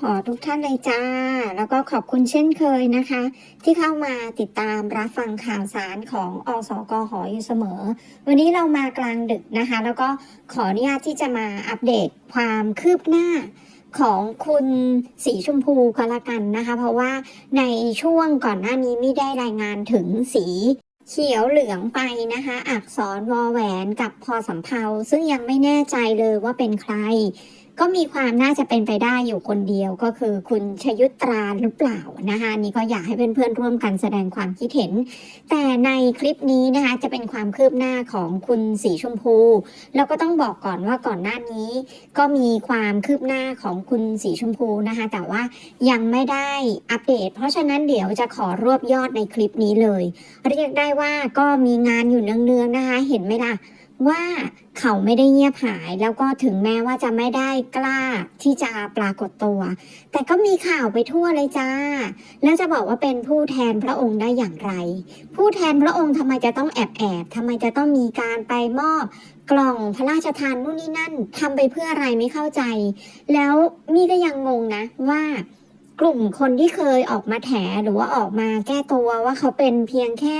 หอทุกท่านเลยจ้า แล้วก็ขอบคุณเช่นเคยนะคะ ที่เข้ามาติดตามรับฟังข่าวสารของอสกหออยู่เสมอ วันนี้เรามากลางดึกนะคะ แล้วก็ขออนุญาตที่จะมาอัปเดตความคืบหน้าของคุณสีชมพูก็แล้วกันนะคะ เพราะว่าในช่วงก่อนหน้านี้ไม่ได้รายงานถึงสีเขียวเหลืองไปนะคะ อักษรวอแหวนกับพอสำเพาซึ่งยังไม่แน่ใจเลยว่าเป็นใคร ก็มีความน่าจะเป็นไปได้อยู่คนเดียวก็คือคุณชยุตราหรือเปล่านะคะนนี่ก็อยากให้เพื่อนๆร่วมกันแสดงความคิดเห็น แต่ในคลิปนี้นะคะจะเป็นความคืบหน้าของคุณสีชมพู แล้วก็ต้องบอกก่อนว่าก่อนหน้านี้ ก็มีความคืบหน้าของคุณสีชมพูนะคะแต่ว่ายังไม่ได้อัปเดต เพราะฉะนั้นเดี๋ยวจะขอรวบยอดในคลิปนี้เลย เรียกได้ว่าก็มีงานอยู่เนืองๆนะคะเห็นไหมล่ะ ว่าเขาไม่ได้เงียบหาย แล้วก็ถึงแม้ว่าจะไม่ได้กล้าที่จะปรากฏตัว แต่ก็มีข่าวไปทั่วเลยจ้า แล้วจะบอกว่าเป็นผู้แทนพระองค์ได้อย่างไร ผู้แทนพระองค์ทำไมจะต้องแอบแอบทำไมจะต้องมีการไปมอบกล่องพระราชทานนู่นนี่นั่นทำไปเพื่ออะไรไม่เข้าใจ แล้วมี่ก็ยังงงนะว่ากลุ่มคนที่เคยออกมาแถหรือว่าออกมาแก้ตัวว่าเขาเป็นเพียงแค่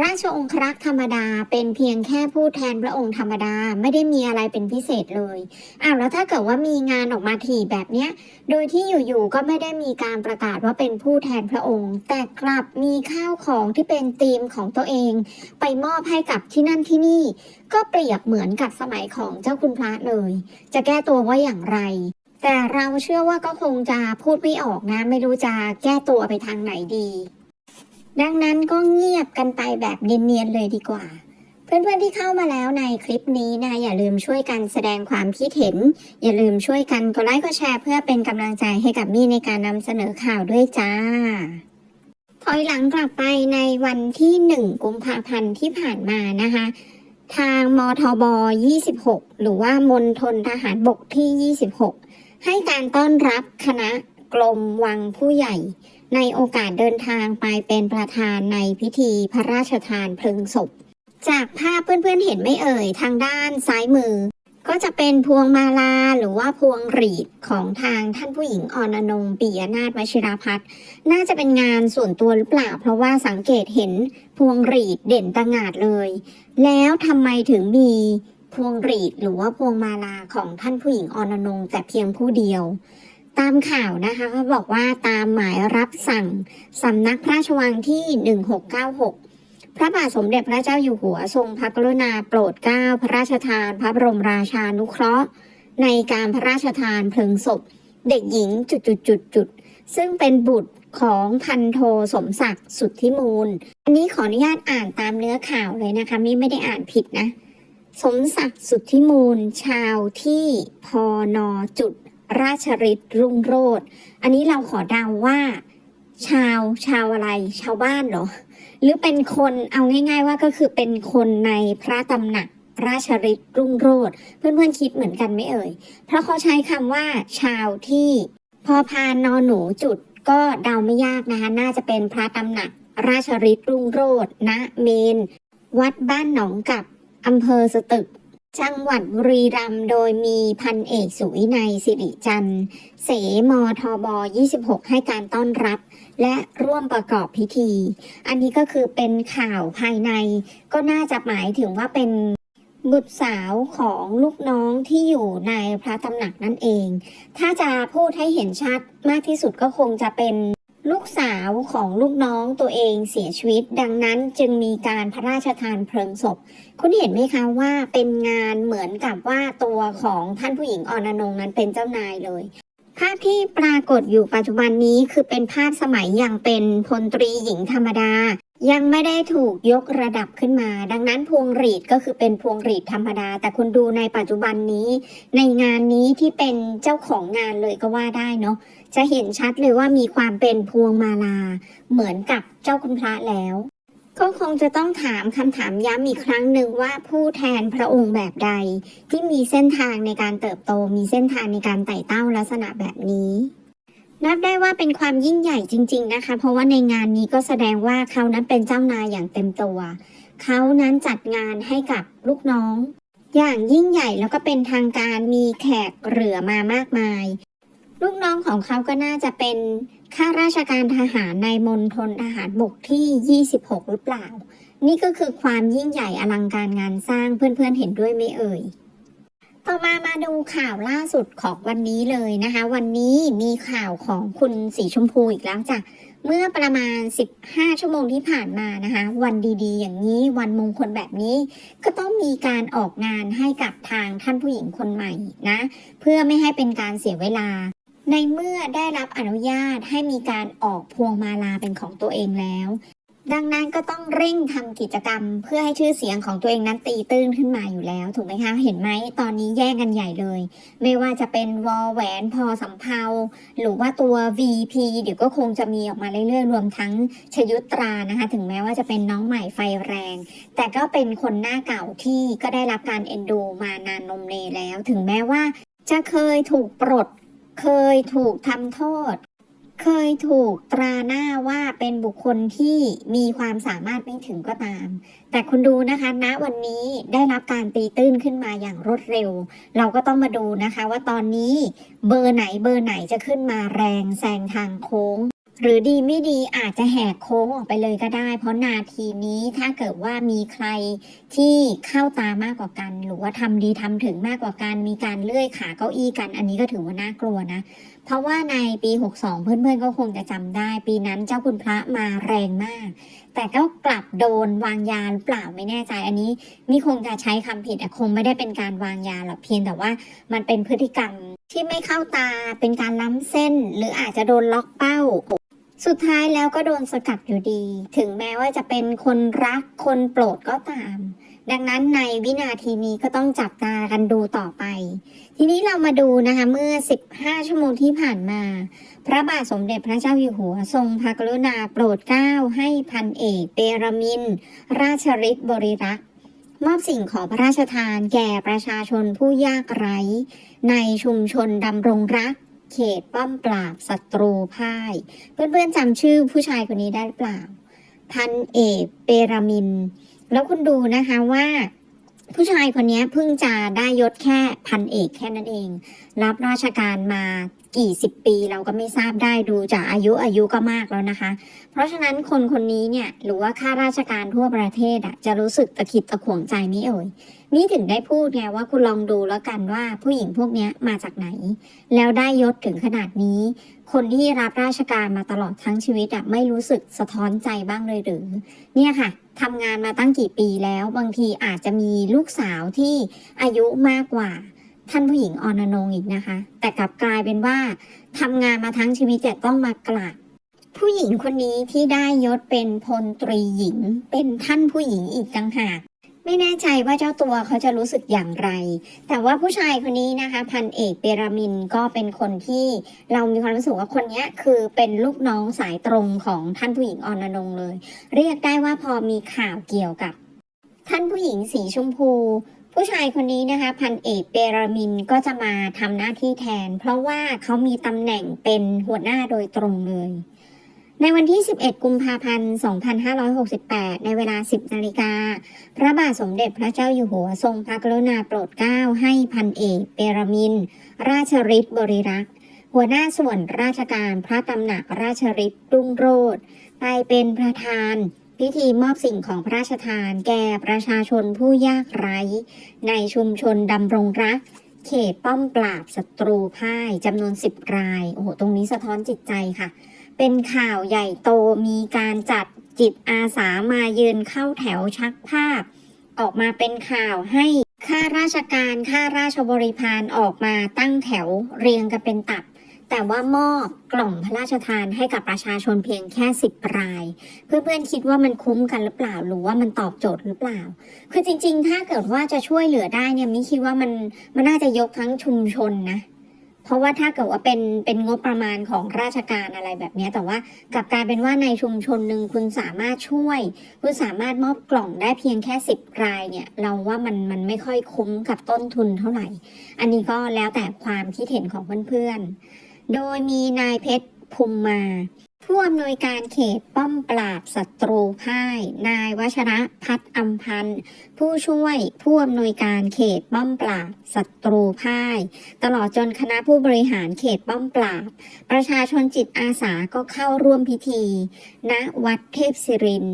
ราชองครักษ์ธรรมดาเป็นเพียงแค่ผู้แทนพระองค์ธรรมดาไม่ได้มีอะไรเป็นพิเศษเลยอ้าวแล้วถ้าเกิดว่ามีงานออกมาถี่แบบเนี้ย โดยที่อยู่ๆก็ไม่ได้มีการประกาศว่าเป็นผู้แทนพระองค์ แต่กลับมีข้าวของที่เป็นธีมของตัวเอง ไปมอบให้กับที่นั่นที่นี่ ก็เปรียบเหมือนกับสมัยของเจ้าคุณพระเลย จะแก้ตัวว่าอย่างไรแต่เราเชื่อว่าก็คงจะพูดไม่ออกนะ ไม่รู้จะแก้ตัวไปทางไหนดี ดังนั้นก็เงียบกันไปแบบเนียนๆเลยดีกว่า เพื่อนๆที่เข้ามาแล้วในคลิปนี้นะอย่าลืมช่วยกันแสดงความคิดเห็น อย่าลืมช่วยกันกดไลค์กดแชร์เพื่อเป็นกำลังใจให้กับมี่ในการนำเสนอข่าวด้วยจ้าถอยหลังกลับไปในวันที่หนึ่งกุมภาพันธ์ที่ผ่านมานะคะ ทางมทบ 26 หรือว่ามณฑลทหารบกที่ 26 ให้การต้อนรับคณะกลมวังผู้ใหญ่ ในโอกาสเดินทางไปเป็นประธานในพิธีพระราชทานเพลิงศพ จากภาพเพื่อนๆเห็นไม่เอ่ยทางด้านซ้ายมือ ก็จะเป็นพวงมาลาหรือว่าพวงหรีดของทางท่านผู้หญิงออนอนงปิยนาถวชิราพัฒน์น่าจะเป็นงานส่วนตัวหรือเปล่า เพราะว่าสังเกตเห็นพวงหรีดเด่นตะงาดเลย แล้วทำไมถึงมีพวงหรีดหรือว่าพวงมาลาของท่านผู้หญิงออนอนงแต่เพียงผู้เดียว ตามข่าวนะคะเขาบอกว่าตามหมายรับสั่งสำนักพระราชวังที่ 1696 พระบาทสมเด็จพระเจ้าอยู่หัวทรงพระกรุณาโปรดเกล้าพระราชทานพระบรมราชานุเคราะห์ ในการพระราชทานเพลิงศพ เด็กหญิงจุดๆๆๆซึ่งเป็นบุตรของพันโทสมศักดิ์สุทธิมูล อันนี้ขออนุญาตอ่านตามเนื้อข่าวเลยนะคะมิไม่ได้อ่านผิดนะ สมศักดิ์สุทธิมูล ชาวที่พอนอจุด ราชฤทธิ์รุ่งโรจน์อันนี้เราขอเดาว่า ชาวชาวอะไร ชาวบ้านเหรอ หรือเป็นคนเอาง่าย ๆ ว่าก็คือเป็นคนในพระตำหนักราชฤทธิ์รุ่งโรจน์เพื่อนๆคิดเหมือนกันไหมเอ่ย เพราะเขาใช้คำว่า ชาวที่ พอพานนอหนูจุดก็เดาไม่ยากนะคะ น่าจะเป็นพระตำหนัก ราชฤทธิ์รุ่งโรจน์ณเมน วัดบ้านหนองกับอำเภอสตึก จังหวัดบุรีรัมย์โดยมีพันเอกสุวินัยสิริจันทร์ เสมทบ 26 ให้การต้อนรับ และร่วมประกอบพิธี อันนี้ก็คือเป็นข่าวภายใน ก็น่าจะหมายถึงว่าเป็นบุตรสาวของลูกน้องที่อยู่ในพระตำหนักนั่นเอง ถ้าจะพูดให้เห็นชัดมากที่สุดก็คงจะเป็น ลูกสาวของลูกน้องตัวเองเสียชีวิต ดังนั้นจึงมีการพระราชทานเพลิงศพ คุณเห็นไหมคะว่าเป็นงานเหมือนกับว่าตัวของท่านผู้หญิงออนอนงนั้นเป็นเจ้านายเลย ภาพที่ปรากฏอยู่ปัจจุบันนี้คือเป็นภาพสมัยยังเป็นพลตรีหญิงธรรมดา ยังไม่ได้ถูกยกระดับขึ้นมา ดังนั้นพวงหรีดก็คือเป็นพวงหรีดธรรมดา แต่คุณดูในปัจจุบันนี้ ในงานนี้ที่เป็นเจ้าของงานเลยก็ว่าได้เนาะจะเห็นชัดเลยว่ามีความเป็นพวงมาลา เหมือนกับเจ้าคุณพระแล้ว ก็คงจะต้องถามคำถามย้ำอีกครั้งหนึ่งว่าผู้แทนพระองค์แบบใด ที่มีเส้นทางในการเติบโต มีเส้นทางในการไต่เต้าลักษณะแบบนี้ นับได้ว่าเป็นความยิ่งใหญ่จริง ๆนะคะ เพราะว่าในงานนี้ก็แสดงว่าเขานั้นเป็นเจ้านายอย่างเต็มตัว เขานั้นจัดงานให้กับลูกน้อง อย่างยิ่งใหญ่แล้วก็เป็นทางการมีแขกเหลือมามากมาย ลูกน้องของเขาก็น่าจะเป็นข้าราชการทหารในมณฑลทหารบกที่ 26 หรือเปล่า นี่ก็คือความยิ่งใหญ่อลังการงานสร้างเพื่อนๆเห็นด้วยไหมเอ่ย ต่อมามาดูข่าวล่าสุดของวันนี้เลยนะคะ วันนี้มีข่าวของคุณสีชมพูอีกแล้วจ้ะเมื่อประมาณ 15 ชั่วโมงที่ผ่านมานะคะ วันดี ๆ อย่างนี้ วันมงคลแบบนี้ ก็ต้องมีการออกงานให้กับทางท่านผู้หญิงคนใหม่นะ เพื่อไม่ให้เป็นการเสียเวลา ในเมื่อได้รับอนุญาตให้มีการออกพวงมาลาเป็นของตัวเองแล้ว ดังนั้นก็ต้องเร่งทำกิจกรรม เพื่อให้ชื่อเสียงของตัวเองนั้นตีตื้นขึ้นมาอยู่แล้ว ถูกไหมคะ เห็นไหมตอนนี้แย่งกันใหญ่เลย ไม่ว่าจะเป็นวอแหวนพอสำเภาหรือว่าตัว VP เดี๋ยวก็คงจะมีออกมาเรื่อยๆ รวมทั้งชยุตรานะคะ ถึงแม้ว่าจะเป็นน้องใหม่ไฟแรง แต่ก็เป็นคนหน้าเก่าที่ก็ได้รับการเอ็นดูมานานนมเนแล้ว ถึงแม้ว่าจะเคยถูกปลด เคยถูกทำโทษ เคยถูกตราหน้าว่าเป็นบุคคลที่มีความสามารถไม่ถึงก็ตาม แต่คุณดูนะคะณวันนี้ได้รับการตีตื้นขึ้นมาอย่างรวดเร็ว เราก็ต้องมาดูนะคะว่าตอนนี้เบอร์ไหนเบอร์ไหนจะขึ้นมาแรงแซงทางโค้ง หรือดีไม่ดีอาจจะแหกโค้งออกไปเลยก็ได้ เพราะนาทีนี้ถ้าเกิดว่ามีใครที่เข้าตามากกว่ากัน หรือว่าทำดีทำถึงมากกว่ากัน มีการเลื่อยขาเก้าอี้กัน อันนี้ก็ถือว่าน่ากลัวนะเพราะว่าในปี 62 เพื่อนๆก็คงจะจำได้ ปีนั้นเจ้าคุณพระมาแรงมาก แต่ก็กลับโดนวางยาหรือเปล่าไม่แน่ใจอันนี้นี่คงจะใช้คำผิดคงไม่ได้เป็นการวางยาหรอกเพียงแต่ว่ามันเป็นพฤติกรรมที่ไม่เข้าตาเป็นการล้ำเส้น หรืออาจจะโดนล็อกเป้า สุดท้ายแล้วก็โดนสกัดอยู่ดี ถึงแม้ว่าจะเป็นคนรักคนโปรดก็ตาม ดังนั้นในวินาทีนี้ก็ต้องจับตากันดูต่อไป ทีนี้เรามาดูนะคะเมื่อ 15 ชั่วโมงที่ผ่านมา พระบาทสมเด็จพระเจ้าอยู่หัวทรงพระกรุณาโปรดเกล้าให้พันเอกเปรมิน ราชฤทธิ์บริรักษ์มอบสิ่งของพระราชทานแก่ประชาชนผู้ยากไร้ ในชุมชนดำรงรัก เขตป้อมปราบศัตรูพ่าย เพื่อนๆจำชื่อผู้ชายคนนี้ได้หรือเปล่า พันเอกเปรมิน แล้วคุณดูนะคะว่าผู้ชายคนนี้เพิ่งจะได้ยศแค่พันเอกแค่นั้นเอง รับราชการมากี่สิบปีเราก็ไม่ทราบได้ดูจากอายุอายุก็มากแล้วนะคะ เพราะฉะนั้นคนคนนี้เนี่ยหรือว่าข้าราชการทั่วประเทศอะจะรู้สึกตะขิดตะขวงใจไหม่เอ่ยนี่ถึงได้พูดไงว่าคุณลองดูแล้วกันว่าผู้หญิงพวกนี้มาจากไหน แล้วได้ยศถึงขนาดนี้ คนที่รับราชการมาตลอดทั้งชีวิตอะไม่รู้สึกสะท้อนใจบ้างเลยหรือเนี่ยค่ะ ทำงานมาตั้งกี่ปีแล้ว บางทีอาจจะมีลูกสาวที่อายุมากกว่าท่านผู้หญิงออนนงอีกนะคะ แต่กลับกลายเป็นว่าทำงานมาทั้งชีวิตแต่ต้องมากราบผู้หญิงคนนี้ที่ได้ยศเป็นพลตรีหญิง เป็นท่านผู้หญิงอีกต่างหาก ไม่แน่ใจว่าเจ้าตัวเขาจะรู้สึกอย่างไร แต่ว่าผู้ชายคนนี้นะคะ พันเอกเปรามินก็เป็นคนที่เรามีความรู้สึกว่าคนนี้คือเป็นลูกน้องสายตรงของท่านผู้หญิงออนนงเลย เรียกได้ว่าพอมีข่าวเกี่ยวกับ ท่านผู้หญิงสีชมพู ผู้ชายคนนี้นะคะ พันเอกเปรามินก็จะมาทำหน้าที่แทน เพราะว่าเขามีตำแหน่งเป็นหัวหน้าโดยตรงเลย ในวันที่ 11 กุมภาพันธ์ 2568 ในเวลา 10 นาฬิกา พระบาทสมเด็จพระเจ้าอยู่หัวทรงพระกรุณาโปรดเกล้าให้พันเอกเปรมิน ราชฤทธิ์บริรักษ์ หัวหน้าส่วนราชการพระตำหนักราชฤทธิ์รุ่งโรจน์ไปเป็นประธานพิธีมอบสิ่งของพระราชทานแก่ประชาชนผู้ยากไร้ ในชุมชนดำรงรัก เขตป้อมปราบศัตรูพ่ายจำนวน 10 ราย โอ้โห ตรงนี้สะท้อนจิตใจค่ะ เป็นข่าวใหญ่โตมีการจัดจิตอาสามายืนเข้าแถวชักภาพ ออกมาเป็นข่าวให้ข้าราชการข้าราชบริพารออกมาตั้งแถวเรียงกันเป็นตับ แต่ว่ามอบกล่องพระราชทานให้กับประชาชนเพียงแค่สิบราย เพื่อนๆคิดว่ามันคุ้มกันหรือเปล่าหรือว่ามันตอบโจทย์หรือเปล่า คือจริง ๆ ถ้าเกิดว่าจะช่วยเหลือได้เนี่ยมิคิดว่ามันมันน่าจะยกทั้งชุมชนนะ เพราะว่าถ้าเกิดว่าเป็นเป็นงบประมาณของราชการอะไรแบบนี้ แต่ว่ากลับกลายเป็นว่าในชุมชนหนึ่งคุณสามารถช่วย คุณสามารถมอบกล่องได้เพียงแค่สิบรายเนี่ย เราว่ามันมันไม่ค่อยคุ้มกับต้นทุนเท่าไหร่ อันนี้ก็แล้วแต่ความคิดเห็นของเพื่อนๆ โดยมีนายเพชรภูมิมา ผู้อำนวยการเขตป้อมปราบศัตรูพ่าย นายวัชระพัฒน์อัมพันธ์ ผู้ช่วยผู้อำนวยการเขตป้อมปราบศัตรูพ่าย ตลอดจนคณะผู้บริหารเขตป้อมปราบ ประชาชนจิตอาสาก็เข้าร่วมพิธี ณวัดเทพศิริน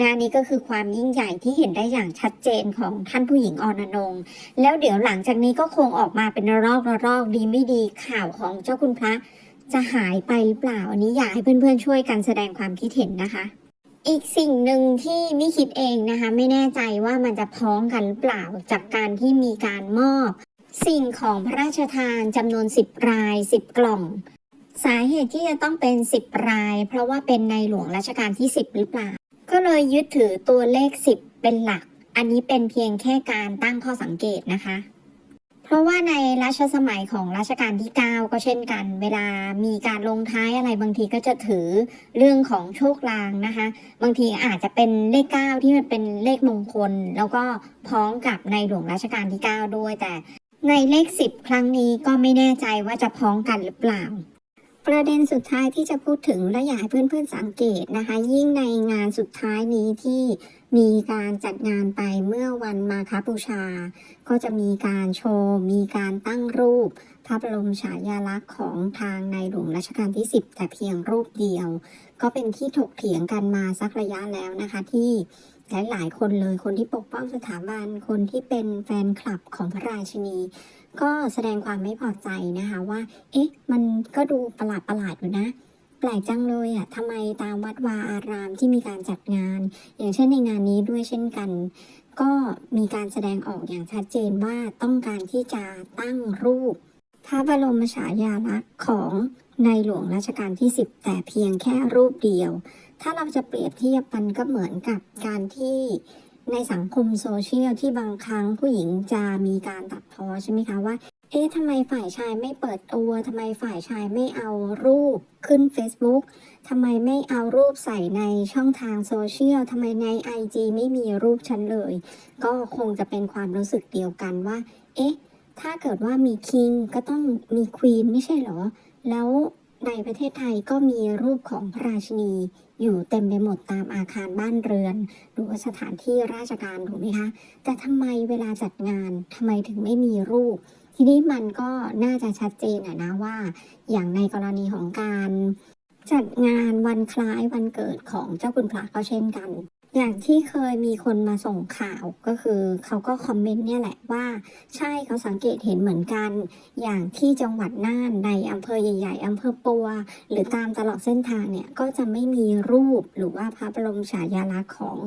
นะนี่ก็คือความยิ่งใหญ่ที่เห็นได้อย่างชัดเจนของท่านผู้หญิงอรนง แล้วเดี๋ยวหลังจากนี้ก็คงออกมาเป็นระลอกระลอกดีไม่ดีข่าวของเจ้าคุณพระ จะหายไปหรือเปล่า อันนี้อยากให้เพื่อนๆช่วยกันแสดงความคิดเห็นนะคะ อีกสิ่งหนึ่งที่ไม่คิดเองนะคะ ไม่แน่ใจว่ามันจะพ้องกันหรือเปล่าจากการที่มีการมอบ สิ่งของพระราชทานจำนวน 10 ราย 10 กล่อง สาเหตุที่จะต้องเป็น 10 ราย เพราะว่าเป็นในหลวงรัชกาลที่ 10 หรือเปล่า ก็เลยยึดถือตัวเลข 10 เป็นหลัก อันนี้เป็นเพียงแค่การตั้งข้อสังเกตนะคะ เพราะว่าในรัชสมัยของรัชกาลที่ 9 ก็เช่นกัน เวลามีการลงท้ายอะไรบางทีก็จะถือเรื่องของโชคลางนะคะ บางทีอาจจะเป็นเลข 9 ที่มันเป็นเลขมงคล แล้วก็พ้องกับในหลวงรัชกาลที่ 9 ด้วยแต่ในเลข 10 ครั้งนี้ก็ไม่แน่ใจว่าจะพ้องกันหรือเปล่า ประเด็นสุดท้ายที่จะพูดถึงและอยากให้เพื่อนๆสังเกตนะคะ ยิ่งในงานสุดท้ายนี้ที่มีการจัดงานไปเมื่อวันมาคบูชา ก็จะมีการโชว์ มีการตั้งรูป พระบรมฉายาลักษณ์ของทางในหลวงรัชกาลที่ 10 แต่เพียงรูปเดียว ก็เป็นที่ถกเถียงกันมาสักระยะแล้วนะคะที่หลายๆคนเลยคนที่ปกป้องสถาบันคนที่เป็นแฟนคลับของพระราชินี ก็แสดงความไม่พอใจนะคะว่า เอ๊ะ มันก็ดูประหลาดประหลาดอยู่นะ แปลกจังเลยอะทำไมตามวัดวาอารามที่มีการจัดงาน อย่างเช่นในงานนี้ด้วยเช่นกัน ก็มีการแสดงออกอย่างชัดเจนว่าต้องการที่จะตั้งรูป พระบรมฉายาลักษณ์ของในหลวงรัชกาลที่ 10 แต่เพียงแค่รูปเดียว ถ้าเราจะเปรียบเทียบมันก็เหมือนกับการที่ ในสังคมโซเชียลที่บางครั้งผู้หญิงจะมีการตัดพ้อใช่ไหมคะว่า เอ๊ะทำไมฝ่ายชายไม่เปิดตัวทำไมฝ่ายชายไม่เอารูปขึ้น Facebook ทำไมไม่เอารูปใส่ในช่องทางโซเชียลทำไมใน IG ไม่มีรูปฉันเลย ก็คงจะเป็นความรู้สึกเดียวกันว่า เอ๊ะ ถ้าเกิดว่ามีคิงก็ต้องมีควีนไม่ใช่เหรอ แล้วในประเทศไทยก็มีรูปของพระราชินี อยู่เต็มไปหมดตามอาคารบ้านเรือน หรือว่าสถานที่ราชการถูกไหมคะ แต่ทำไมเวลาจัดงานทำไมถึงไม่มีรูป ทีนี้มันก็น่าจะชัดเจนอะนะว่า อย่างในกรณีของการจัดงานวันคล้ายวันเกิดของเจ้าคุณพระก็เช่นกัน อย่างที่เคยมีคนมาส่งข่าวก็คือเขาก็คอมเมนต์เนี่ยแหละว่า ใช่เขาสังเกตเห็นเหมือนกัน อย่างที่จังหวัดน่านในอำเภอใหญ่ ๆอำเภอปัว หรือตามตลอดเส้นทางเนี่ยก็จะไม่มีรูปหรือว่าพระบรมฉายาลักษณ์ของ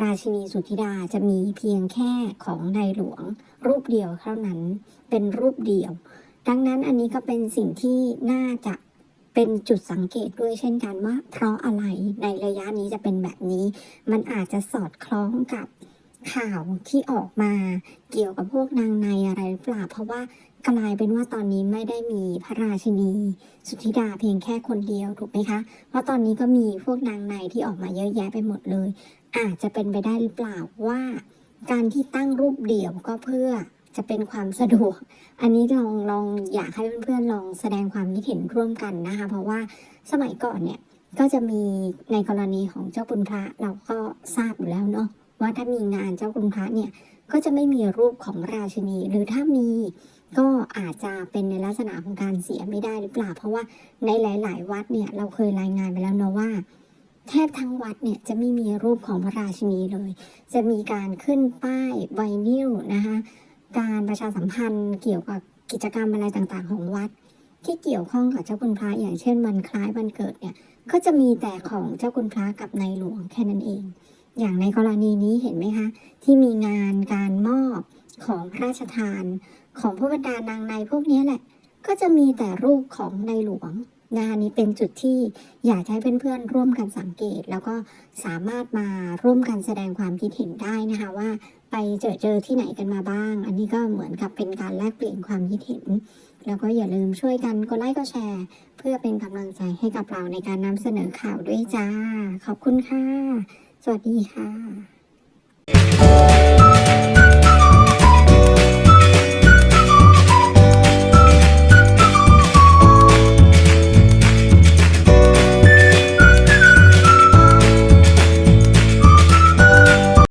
ราชินีสุธิดาจะมีเพียงแค่ของในหลวง รูปเดียวเท่านั้นเป็นรูปเดียว ดังนั้นอันนี้ก็เป็นสิ่งที่น่าจะ เป็นจุดสังเกตด้วยเช่นกันว่า เพราะอะไรในระยะนี้จะเป็นแบบนี้ มันอาจจะสอดคล้องกับข่าวที่ออกมาเกี่ยวกับพวกนางในอะไรหรือเปล่า เพราะว่ากลายเป็นว่าตอนนี้ไม่ได้มีพระราชินี สุธิดาเพียงแค่คนเดียวถูกไหมคะ เพราะตอนนี้ก็มีพวกนางในที่ออกมาเยอะแยะไปหมดเลย อาจจะเป็นไปได้หรือเปล่าว่า การที่ตั้งรูปเดี่ยวก็เพื่อ จะเป็นความสะดวก อันนี้ลองลองอยากให้เพื่อนๆลองแสดงความคิดเห็นร่วมกันนะคะ เพราะว่าสมัยก่อนเนี่ยก็จะมีในกรณีของเจ้าคุณพระเราก็ทราบอยู่แล้วเนาะว่าถ้ามีงานเจ้าคุณพระเนี่ยก็จะไม่มีรูปของราชินี หรือถ้ามีก็อาจจะเป็นในลักษณะของการเสียไม่ได้หรือเปล่า เพราะว่าในหลาย ๆ วัดเนี่ยเราเคยรายงานไปแล้วเนาะว่า แทบทั้งวัดเนี่ยจะไม่มีรูปของพระราชินีเลย จะมีการขึ้นป้ายไวนิลนะคะ การประชาสัมพันธ์เกี่ยวกับกิจกรรมอะไรต่างๆ ของวัด ที่เกี่ยวข้องกับเจ้าคุณพระอย่างเช่นวันคล้ายวันเกิดเนี่ยก็จะมีแต่ของเจ้าคุณพระกับในหลวงแค่นั้นเอง อย่างในกรณีนี้เห็นไหมคะที่มีงานการมอบของพระราชทานของผู้บรรดานางในพวกนี้แหละ ก็จะมีแต่รูปของในหลวงนะคะนี้เป็นจุดที่อยากให้เพื่อนๆร่วมกันสังเกต แล้วก็สามารถมาร่วมกันแสดงความคิดเห็นได้นะคะว่า ไปเจอเจอที่ไหนกันมาบ้าง อันนี้ก็เหมือนกับเป็นการแลกเปลี่ยนความคิดเห็น แล้วก็อย่าลืมช่วยกันกดไลค์กดแชร์ เพื่อเป็นกำลังใจให้กับเราในการนำเสนอข่าวด้วยจ้า ขอบคุณค่ะ สวัสดีค่ะ